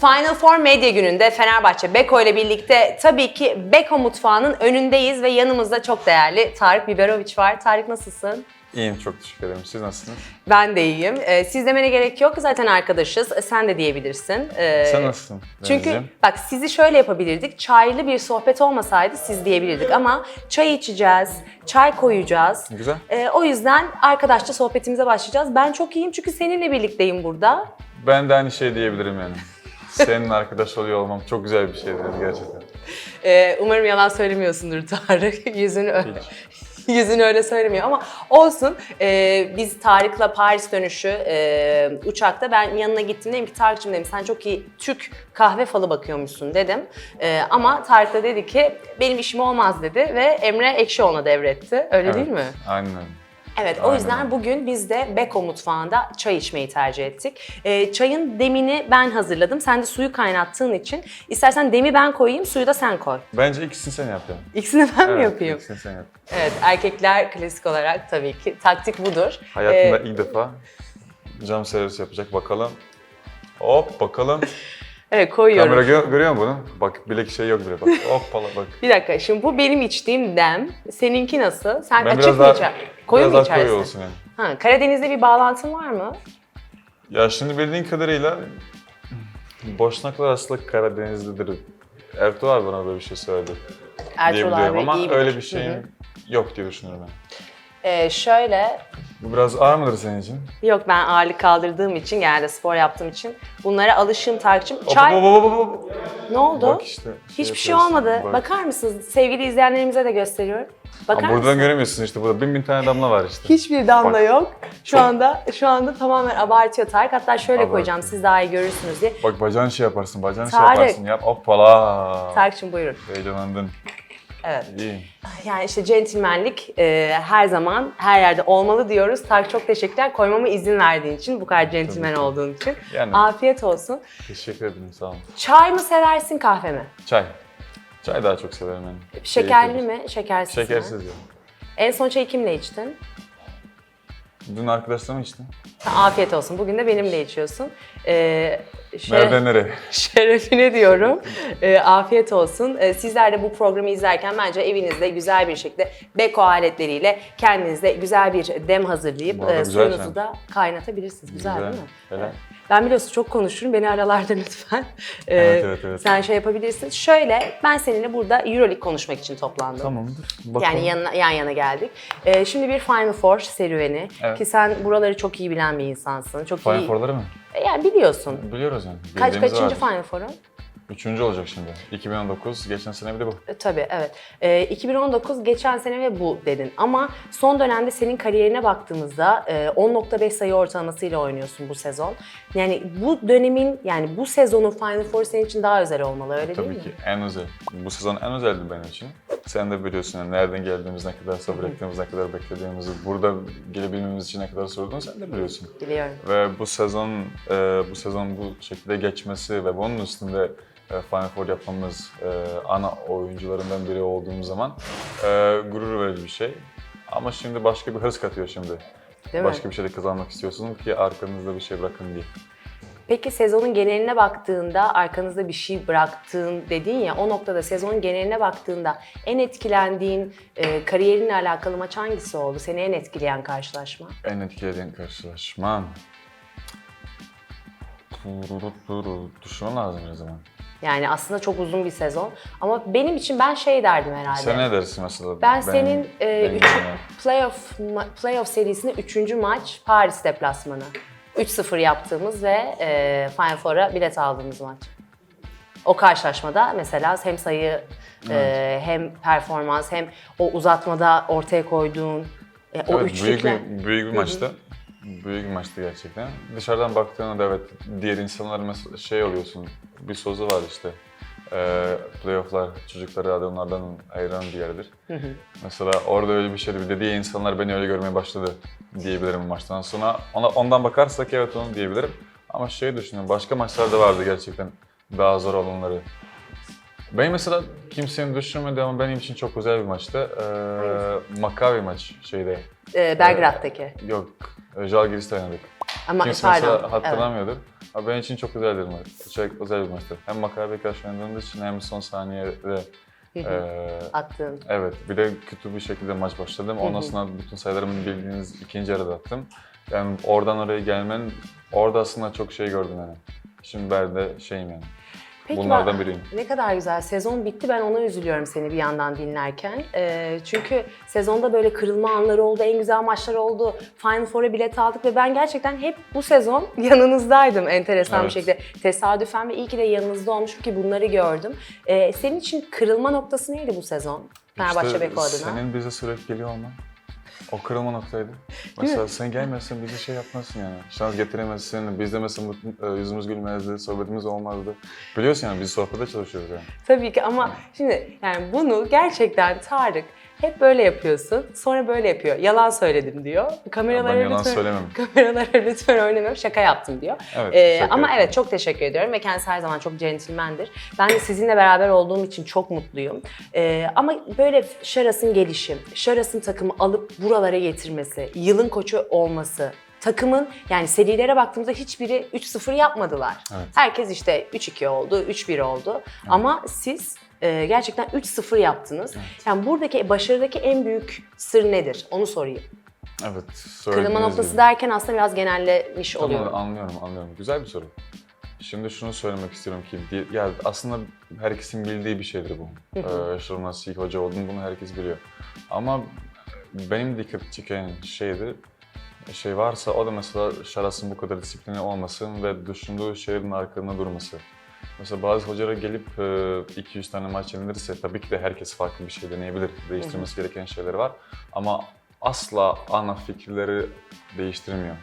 Final Four Medya Günü'nde Fenerbahçe Beko ile birlikte tabii ki Beko mutfağının önündeyiz ve yanımızda çok değerli Tarık Biberoviç var. Tarık nasılsın? İyiyim çok teşekkür ederim. Siz nasılsınız? Ben de iyiyim. Ee, siz demene gerek yok. Zaten arkadaşız. Ee, Sen de diyebilirsin. Ee, Sen nasılsın? Çünkü Denizciğim? bak sizi şöyle yapabilirdik. Çaylı bir sohbet olmasaydı siz diyebilirdik ama çay içeceğiz, çay koyacağız. Güzel. Ee, o yüzden arkadaşça sohbetimize başlayacağız. Ben çok iyiyim çünkü seninle birlikteyim burada. Ben de aynı şey diyebilirim yani. Senin arkadaş oluyor olmam çok güzel bir şeydir gerçekten. Ee, umarım yalan söylemiyorsundur Tarık. Yüzünü ö- Hiç. Yüzünü öyle söylemiyor ama olsun. Ee, biz Tarık'la Paris dönüşü e, uçakta ben yanına gittim dedim ki Tarık'cığım dedim sen çok iyi Türk kahve falı bakıyormuşsun dedim. Ee, ama Tarık da dedi ki benim işim olmaz dedi ve Emre Ekşioğlu'na devretti. Öyle Evet, değil mi? Aynen Evet, o Aynen yüzden öyle. bugün biz de Beko mutfağında çay içmeyi tercih ettik. Ee, çayın demini ben hazırladım. Sen de suyu kaynattığın için istersen demi ben koyayım, suyu da sen koy. Bence ikisini sen yap yani. İkisini ben mi Evet, yapayım? İkisini sen yap. Evet, erkekler klasik olarak tabii ki taktik budur. Hayatımda Ee, ilk defa cam servis yapacak bakalım. Hop bakalım. evet, koyuyorum. Kamera gö- görüyor musun bunu? Bak bilek şey yok bile bak. Hoppala bak. Bir dakika, şimdi bu benim içtiğim dem. Seninki nasıl? Sen Ben açık biraz mı daha, içer? Koyu biraz mu daha koyu olsun yani. Ha, Karadeniz'de bir bağlantın var mı? Ya şimdi bildiğin kadarıyla Boşnaklar aslında Karadenizlidir. Ertuğ abi bana böyle bir şey söyledi. Ertuğrul diyebiliyorum abi ama iyi bilir. öyle bir Hı hı. şeyim yok diye düşünüyorum ben. Ee, şöyle, Bu biraz ağır mıdır senin için? yok ben ağırlık kaldırdığım için, genelde spor yaptığım için bunlara alışığım Tarık'cığım. Çay, hop, hop, hop, hop. ne oldu? Bak işte. Hiçbir şey olmadı. bak. Bakar mısınız? Sevgili izleyenlerimize de gösteriyorum. Bakar Ama buradan mısın? göremiyorsun işte burada bin bin tane damla var işte. Hiçbir damla Bak. yok. Şu anda şu anda tamamen abartıyor Tarık. Hatta şöyle Abartıyor. koyacağım siz daha iyi görürsünüz diye. Bak bacağını şey yaparsın, bacağını şey Tarık. yaparsın. Yap hoppala. Tarık'cığım buyurun. Heyecanlandın. Evet. İyi. Yani işte centilmenlik e, her zaman her yerde olmalı diyoruz. Tarık çok teşekkürler koymama izin verdiğin için, bu kadar centilmen Tabii olduğun için. Yani Afiyet olsun. teşekkür ederim sağ olun. Çay mı seversin kahve mi? Çay. Çay daha çok severim yani. Şekerli mi, şekersiz mi? Şekersiz ya. En son çayı kimle içtin? Dün arkadaşlarım içtim. Afiyet olsun. Bugün de benimle içiyorsun. Ee, şeref- Nereden nereye? Şerefine diyorum. Ee, afiyet olsun. Ee, sizler de bu programı izlerken bence evinizde güzel bir şekilde beko aletleriyle kendinize güzel bir dem hazırlayıp Bu arada e, güzel suyunuzu da kaynatabilirsiniz. Güzel, değil mi? Helal. Ben biliyorsun çok konuşurum. Beni aralarda lütfen. Ee, Evet, evet, evet. Sen şey yapabilirsin. Şöyle ben seninle burada Euroleague konuşmak için toplandım. Tamamdır. Bakalım. Yani yanına, yan yana geldik. Ee, şimdi bir Final Four serüveni. Evet. Ki sen buraları çok iyi bilen bir insansın. Çok Final iyi. Four'ları mı? Yani biliyorsun. Biliyoruz yani. Kaç kaçıncı vardır. Final Four'un? Üçüncü olacak şimdi. 2019, geçen sene bir de bu. E, Tabii evet. Ee, 2019 geçen sene ve bu dedin. Ama son dönemde senin kariyerine baktığımızda e, 10.5 sayı ortalamasıyla oynuyorsun bu sezon. Yani bu dönemin yani bu sezonun Final Four senin için daha özel olmalı öyle değil Tabii mi? ki en özel. Bu sezon en özeldi benim için. Sen de biliyorsun yani nereden geldiğimiz, ne kadar sabır ettiğimiz, ne kadar beklediğimizi, burada gelebilmemiz için ne kadar sorduğunu sen de biliyorsun. Biliyorum. Ve bu sezon e, bu sezon bu şekilde geçmesi ve bunun üstünde e, Final Four yapmamız e, ana oyuncularından biri olduğumuz zaman e, gurur verici bir şey. Ama şimdi başka bir hırs katıyor şimdi. Değil mi? başka bir şey de kazanmak istiyorsunuz ki arkanızda bir şey bırakın diye. Peki sezonun geneline baktığında arkanızda bir şey bıraktığın dedin ya o noktada sezonun geneline baktığında en etkilendiğin e, kariyerinle alakalı maç hangisi oldu? Seni en etkileyen karşılaşma? En etkileyen karşılaşma. Düşünmem lazım o zaman. Yani aslında çok uzun bir sezon ama benim için ben şey derdim herhalde. Sen ne dersin mesela? Ben senin e, üç, playoff playoff serisinde üçüncü maç Paris deplasmanı. 3-0 yaptığımız ve e, Final Four'a bilet aldığımız maç. O karşılaşmada mesela hem sayı e, hem performans hem o uzatmada ortaya koyduğun e, o Evet, büyük üçlükler. bir, büyük bir maçtı. Büyük bir maçtı gerçekten. Dışarıdan baktığında evet diğer insanlar mesela şey oluyorsun. Bir sözü var işte. E, playofflar çocukları adamlardan ayıran bir yerdir. Mesela orada öyle bir şeydi. Bir de diğer insanlar beni öyle görmeye başladı diyebilirim maçtan sonra. Ona, ondan bakarsak evet onu diyebilirim. Ama şey düşünüyorum başka maçlarda vardı gerçekten daha zor olanları. Ben mesela kimsenin düşünmedi ama benim için çok güzel bir maçtı. Ee, Maccabi maç şeyde. E, Belgrad'daki. Yok, Jalgiris'te oynadık. Ama Kimse pardon. mesela evet. hatırlamıyordur. Ama benim için çok güzel bir maç. Çok özel bir maçtı. Hem Maccabi'ye karşı oynadığımız için hem son saniyede eee, Attığın. Evet, bir de kötü bir şekilde maç başladım. Ondan sonra bütün sayılarımı bildiğiniz ikinci yarıda attım. Yani oradan oraya gelmen, orada aslında çok şey gördüm yani. Şimdi ben de şeyim yani. Peki Bunlardan bak- biriyim. Ne kadar güzel. Sezon bitti. Ben ona üzülüyorum seni bir yandan dinlerken. Ee, çünkü sezonda böyle kırılma anları oldu. En güzel maçlar oldu. Final Four'a bilet aldık ve ben gerçekten hep bu sezon yanınızdaydım enteresan bir Evet. şekilde. Tesadüfen ve iyi ki de yanınızda olmuşum ki bunları gördüm. Ee, senin için kırılma noktası neydi bu sezon? Fenerbahçe İşte Beko adına. Senin bize sürekli geliyor olman. O kırılma noktaydı. Mesela sen gelmezsen bize şey yapmazsın yani. Şans getiremezsin. Biz de mesela mutlu- e, yüzümüz gülmezdi, sohbetimiz olmazdı. Biliyorsun yani biz sohbete çalışıyoruz yani. Tabii ki ama şimdi yani bunu gerçekten Tarık hep böyle yapıyorsun. Sonra böyle yapıyor. Yalan söyledim diyor. Kameralara Ben yalan lütfen, söylemem. Kameralara lütfen oynamıyorum. Şaka yaptım diyor. Evet, Ee, şaka ama yaptım. evet çok teşekkür ediyorum ve kendisi her zaman çok centilmendir. Ben de sizinle beraber olduğum için çok mutluyum. Ee, ama böyle Şaras'ın gelişi, Şaras'ın takımı alıp buralara getirmesi, yılın koçu olması, takımın yani serilere baktığımızda hiçbiri 3-0 yapmadılar. Evet. Herkes işte 3-2 oldu, 3-1 oldu. Ama siz e, gerçekten 3-0 yaptınız. Yani buradaki başarıdaki en büyük sır nedir? Onu sorayım. Evet, Kırılma noktası gibi. derken aslında biraz genellemiş Tamam, oluyorum. anlıyorum, anlıyorum. Güzel bir soru. Şimdi şunu söylemek istiyorum ki, ya aslında herkesin bildiği bir şeydir bu. Ee, Şırnas ilk hoca olduğunu bunu herkes biliyor. Ama benim dikkat çeken şeydi, şey varsa o da mesela Şaras'ın bu kadar disiplini olmasın ve düşündüğü şeylerin arkasında durması. Mesela bazı hocalar gelip 2-3 tane maç yenilirse tabii ki de herkes farklı bir şey deneyebilir. Değiştirmesi gereken şeyler var. Ama asla ana fikirleri değiştirmiyor.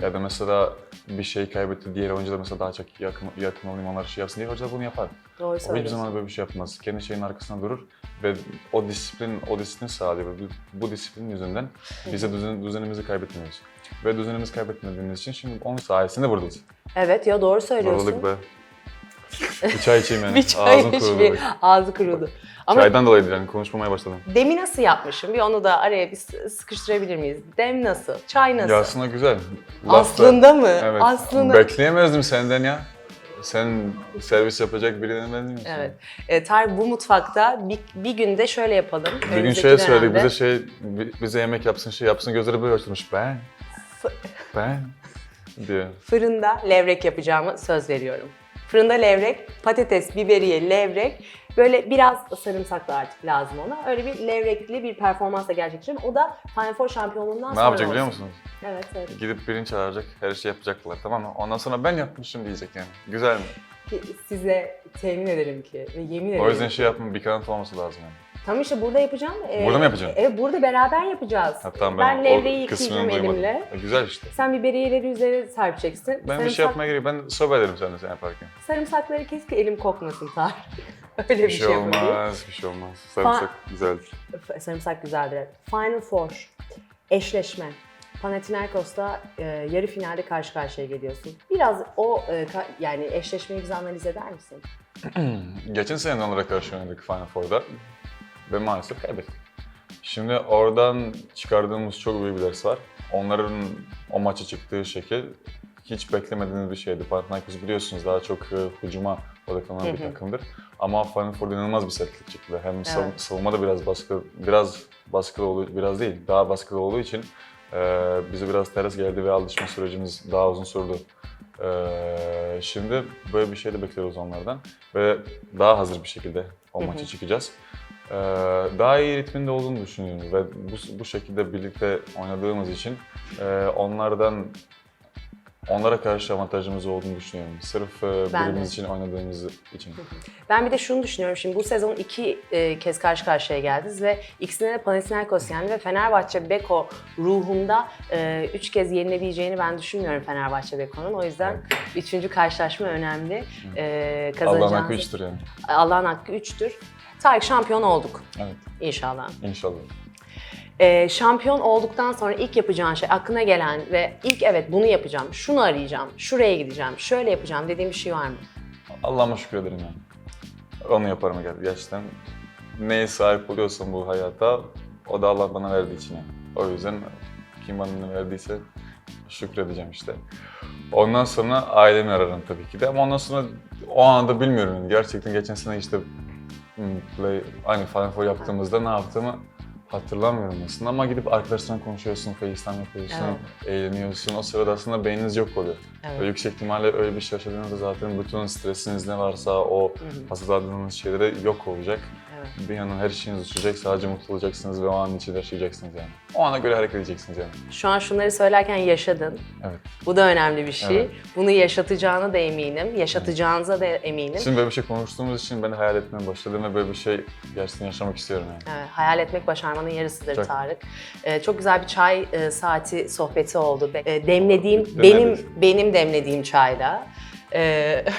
Ya da mesela bir şey kaybetti, diğer oyuncu da mesela daha çok yakın, yakın olayım onlar şey yapsın diye hocalar bunu yapar. Doğru O hiçbir zaman böyle bir şey yapmaz. Kendi şeyin arkasında durur ve o disiplin, o disiplin sağlıyor. Bu, bu disiplin yüzünden bize düzen, düzenimizi kaybetmiyoruz. Ve düzenimizi kaybetmediğimiz için şimdi onun sayesinde buradayız. Evet ya doğru söylüyorsun. Zorladık be. Bir çay içeyim yani. Bir çay Ağzım iç, kurudu. bir bak. ağzı kurudu. Ama Çaydan dolayı yani konuşmamaya başladım. demi nasıl yapmışım? Bir onu da araya bir s- sıkıştırabilir miyiz? Dem nasıl? Çay nasıl? Ya aslında güzel. Lafta- Aslında mı? Evet. Aslında. Bekleyemezdim senden ya. Sen servis yapacak birinden benziyorsun. Evet. E, Tarık bu mutfakta bir, bir günde şöyle yapalım. Bir gün Önümüzdeki şey söyledik, dönemde bize şey, bi- bize yemek yapsın, şey yapsın, gözleri böyle açılmış. Ben, ben diye. Fırında levrek yapacağımı söz veriyorum. Fırında levrek, patates, biberiye, levrek. Böyle biraz sarımsak da artık lazım ona. Öyle bir levrekli bir performansla gerçekleştireceğim. O da Final Four şampiyonluğundan Ne sonra yapacak biliyor olsun. musunuz? Evet, evet. Gidip birini çağıracak, her şey yapacaklar tamam mı? Ondan sonra ben yapmışım diyecek yani. Güzel mi? Ki size temin ederim ki ve yemin ederim. O yüzden şey yapmanın bir kanıt olması lazım yani. Tam işte burada yapacağım. Ee, Burada mı yapacaksın? Evet, burada beraber yapacağız. Hatta ben, ben levreyi o kısmını yıkayacağım duymadım. elimle. E, güzel işte. Sen biberiyeleri üzerine serpeceksin. Ben bir şey yapmaya gerek ben sohbet ederim seninle sen yaparken. Sarımsakları kes ki elim kokmasın Tarık. Öyle bir, Bir şey yapayım. olmaz, bir şey olmaz. Sarımsak güzeldir. F- Sarımsak güzeldir. evet. Final Four. Eşleşme. Panathinaikos'ta e, yarı finalde karşı karşıya geliyorsun. Biraz o e, ka- yani eşleşmeyi bize analiz eder misin? Geçen sene onlara karşı oynadık Final Four'da ve maalesef kaybettik. Şimdi oradan çıkardığımız çok büyük bir ders var. Onların o maça çıktığı şekil hiç beklemediğiniz bir şeydi. Panathinaikos biliyorsunuz daha çok e, hücuma odaklanan bir takımdır. Ama Final Four'da inanılmaz bir sertlik çıktı. Hem Evet. savunmada biraz baskı, biraz baskılı olduğu, biraz değil, daha baskılı olduğu için e, bize biraz ters geldi ve alışma sürecimiz daha uzun sürdü. E, şimdi böyle bir şey de bekliyoruz onlardan ve daha hazır bir şekilde o maça çıkacağız. Ee, daha iyi ritminde olduğunu düşünüyorum ve bu, bu şekilde birlikte oynadığımız için e, onlardan onlara karşı avantajımız olduğunu düşünüyorum. Sırf e, Ben de. birimiz için oynadığımız için. Ben bir de şunu düşünüyorum şimdi bu sezon iki e, kez karşı karşıya geldiniz ve ikisinde de Panathinaikos yendi ve Fenerbahçe Beko ruhunda e, üç kez yenilebileceğini ben düşünmüyorum Fenerbahçe Beko'nun. O yüzden üçüncü karşılaşma önemli. E, Allah'ın hakkı üçtür yani. Allah'ın hakkı üçtür. Tarık şampiyon olduk Evet, inşallah. inşallah. Ee, şampiyon olduktan sonra ilk yapacağın şey aklına gelen ve ilk evet bunu yapacağım, şunu arayacağım, şuraya gideceğim, şöyle yapacağım dediğim bir şey var mı? Allah'ıma şükür ederim yani. Onu yaparım gel- gerçekten. Neye sahip oluyorsam bu hayata, o da Allah bana verdiği için yani. O yüzden kim bana ne verdiyse şükredeceğim işte. Ondan sonra ailemi ararım tabii ki de ama ondan sonra o anda bilmiyorum yani gerçekten geçen sene işte play, aynı Final Four yaptığımızda ne yaptığımı hatırlamıyorum aslında ama gidip arkadaşlarla konuşuyorsun, FaceTime yapıyorsun, eğleniyorsun. O sırada aslında beyniniz yok oluyor. Evet. Ve yüksek ihtimalle öyle bir şey yaşadığınızda zaten bütün stresiniz ne varsa o hazırladığınız şeylere yok olacak. Evet. Yandan her şeyiniz uçacak, sadece mutlu olacaksınız ve o an içinde yaşayacaksınız yani. O ana göre hareket edeceksiniz yani. Şu an şunları söylerken yaşadın. Evet. Bu da önemli bir şey. Evet. Bunu yaşatacağına da eminim. Yaşatacağınıza da eminim. Şimdi böyle bir şey konuştuğumuz için ben hayal etmeye başladım ve böyle bir şey gerçekten yaşamak istiyorum yani. Evet, hayal etmek başarmanın yarısıdır Çok. Tarık. Ee, çok güzel bir çay e, saati sohbeti oldu. E, demlediğim, Demledik. benim benim demlediğim çayla. Ee,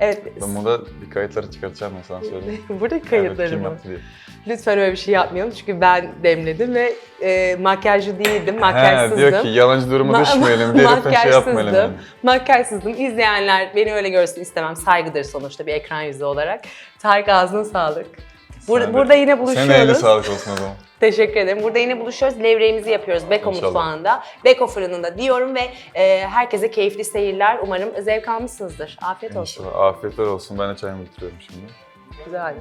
evet, Ben burada bir kayıtları çıkartacağım sana söyleyeyim. burada Evet, kayıtları mı? Lütfen öyle bir şey yapmayalım çünkü ben demledim ve e, makyajlı değildim, He, makyajsızdım. diyor ki yalancı duruma Ma- düşmeyelim lütfen şey yapmayalım. Makyajsızdım. Yani. Makyajsızdım. İzleyenler beni öyle görsün istemem. Saygıdır sonuçta bir ekran yüzü olarak. Tarık ağzına sağlık. Bur- Sen de- burada yine Senin de eline buluşuyoruz. sağlık olsun o zaman. Teşekkür ederim. Burada yine buluşuyoruz. Levreğimizi yapıyoruz Beko İnşallah. mutfağında. Beko fırınında diyorum ve e, herkese keyifli seyirler. Umarım zevk almışsınızdır. Afiyet olsun. İnşallah. Afiyetler olsun. Ben de çayımı bitiriyorum şimdi. Güzel mi?